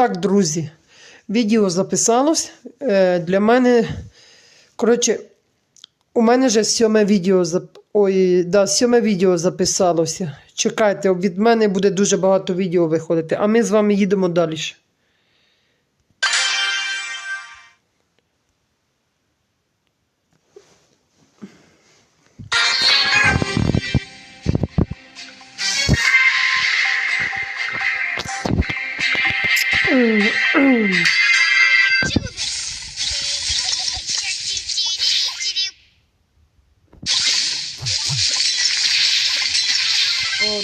Так, друзі, відео записалось. Е, для мене, коротше, у мене вже сьоме відео. Ой, да, сьоме відео записалося. Чекайте, від мене буде дуже багато відео виходити, а ми з вами їдемо далі. О,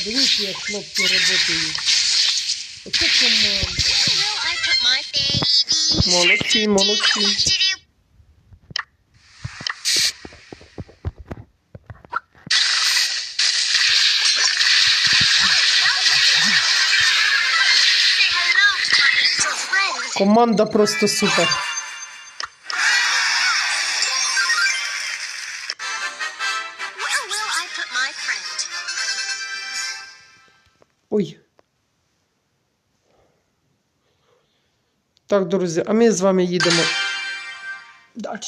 дивіться, як хлопці працюють. Оце команда. Will I put my baby? Молодці, молодці. Команда просто супер. Where will I put my friend? Ой. Так, друзі, а ми з вами їдемо далі.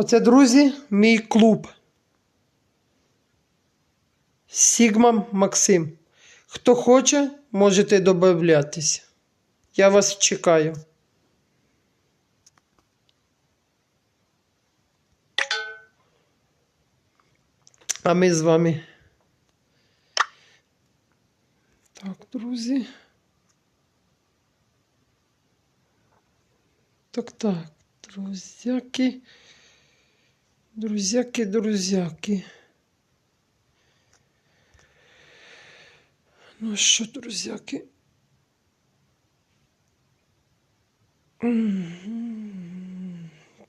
Оце, друзі, мій клуб. Сігма Максим. Хто хоче, можете додатись. Я вас чекаю. А ми з вами. Так, друзі. Так, так, друзяки. Друзяки, друзяки. Ну що, друзяки?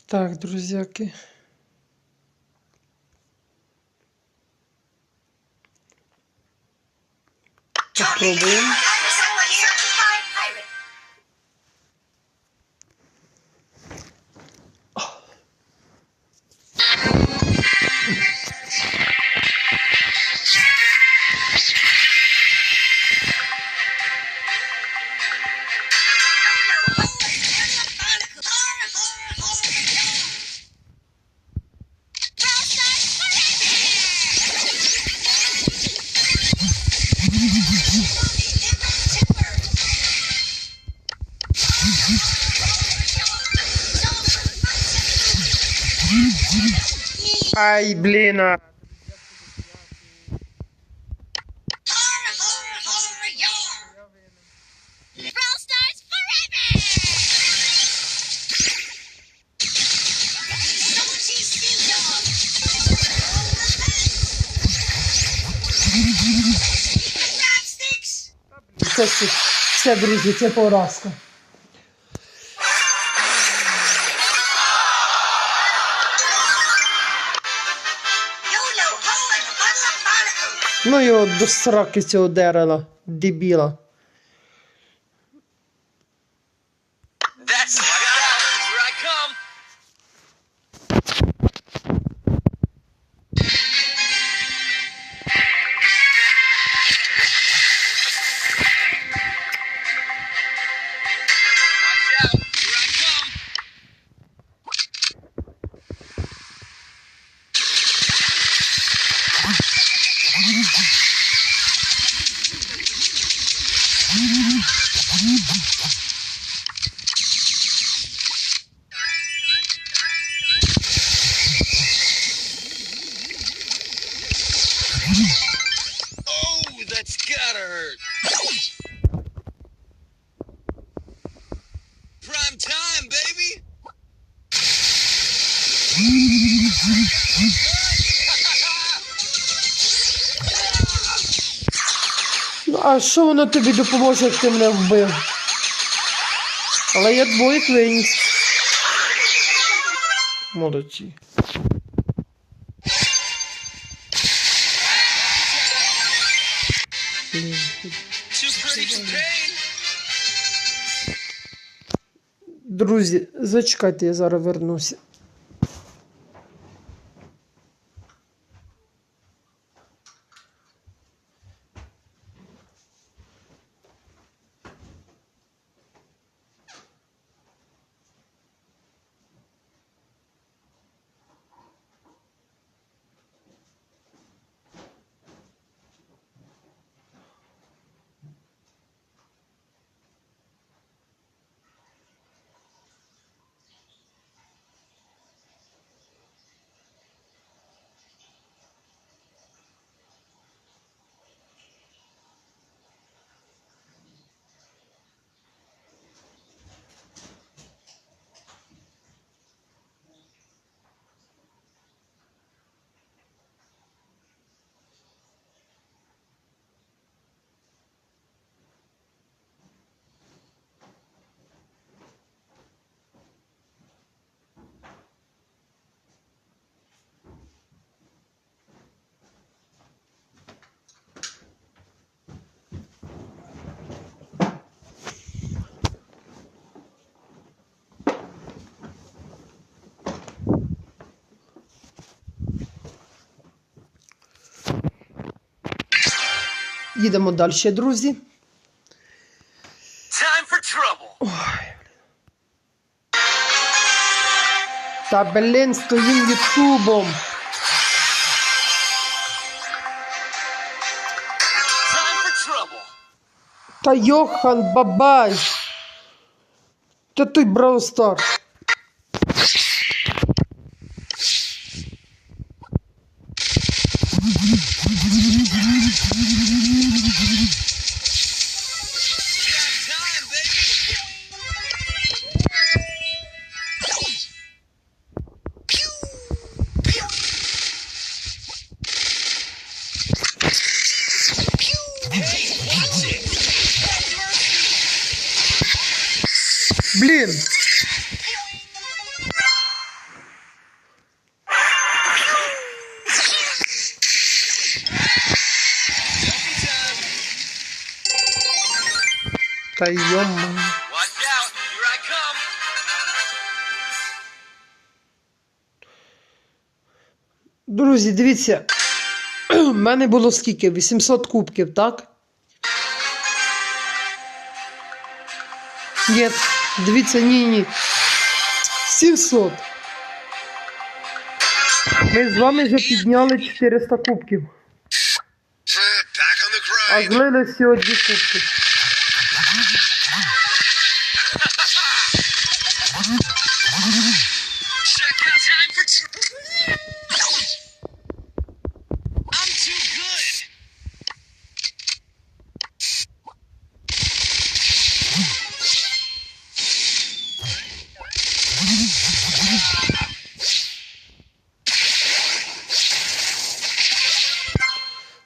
Так, друзяки. Попробуємо. Ай, блін. а. Це все, все, друзі, це поразка. Ну його до сраки цього дерева, дебіла. That's gotta hurt. Prime time, baby. Ну, а що воно тобі допоможе, як ти мене вбив? Але я двоїх виніс. Молодці. Друзі, зачекайте, я зараз вернуся. Їдемо далі, друзі. Time for trouble. Та блін, стоїм ютубом. Та Йохан Бабай. Та той Brawl Come. Друзі, дивіться. У мене було скільки? 800 кубків, так? Ні, дивіться, ні, ні. 700. Ми з вами вже підняли 400 кубків. А злили всього дві кубки.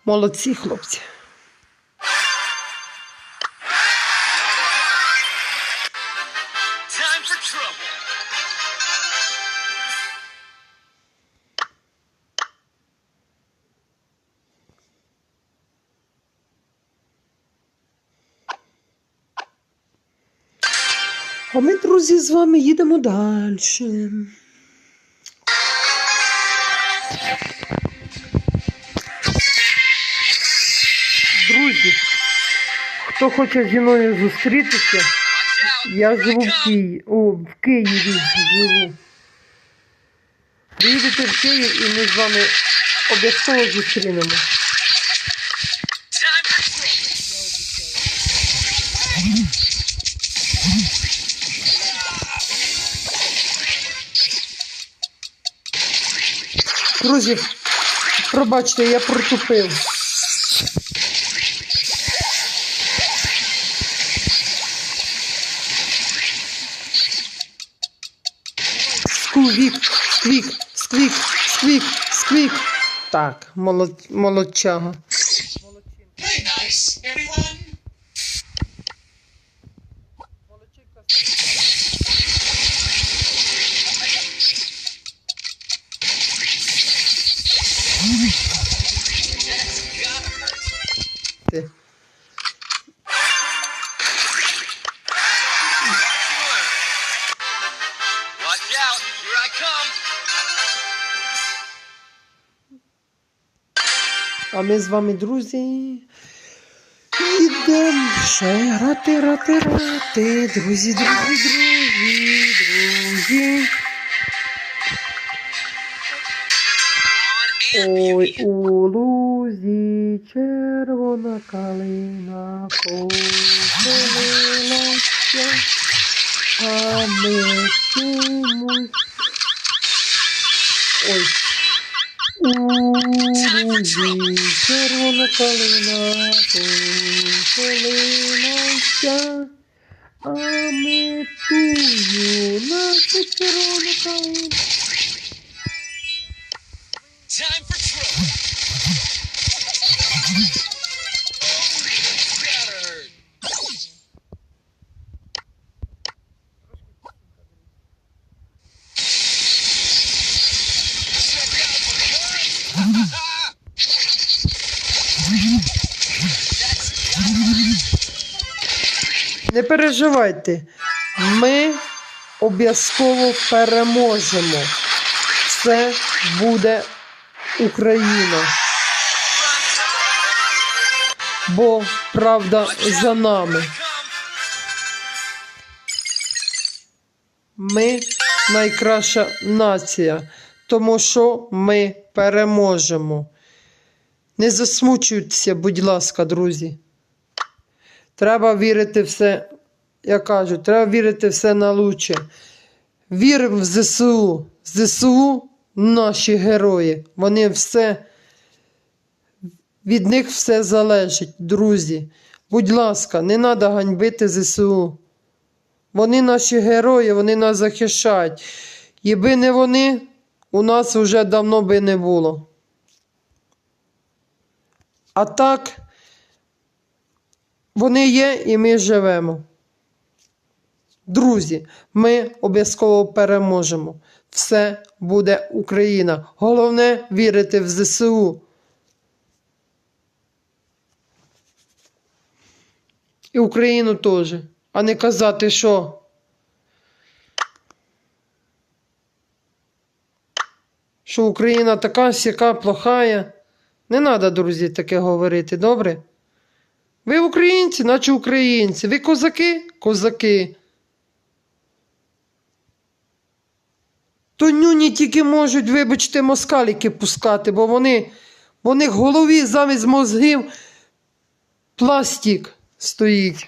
Молодці, хлопці. А ми, друзі, з вами їдемо далі. Хто хоче зі мною зустрітися, я живу в. Києві. О, в Києві живу. Приїдете в Київ і ми з вами обов'язково зустрінемо. Друзі, пробачте, я протупив. Так, молод, молодчага. Play nice, А ми з вами, друзі, йдемо ще грати, грати, грати. Друзі, друзі, друзі, друзі. Ой, у лузі червона калина похилилася, а ми чимось. Ой. У лузі червона калина похилилася, а ми тую нашу Не переживайте, ми обов'язково переможемо. Це буде Україна. Бо правда за нами. Ми найкраща нація, тому що ми переможемо. Не засмучуйтеся, будь ласка, друзі. Треба вірити все, я кажу, треба вірити все на лучше. Віримо в ЗСУ. ЗСУ наші герої. Вони все, від них все залежить, друзі. Будь ласка, не треба ганьбити ЗСУ. Вони наші герої, вони нас захищають. Якби не вони, у нас вже давно би не було. А так, вони є і ми живемо. Друзі, ми обов'язково переможемо. Все буде Україна. Головне вірити в ЗСУ. І Україну теж. А не казати, що. Що Україна така сяка плохая. Не треба, друзі, таке говорити, добре? Ви українці, наче українці. Ви козаки? Козаки. То нюні тільки можуть, вибачте, москаліки пускати, бо вони, в в голові замість мозгів пластик стоїть.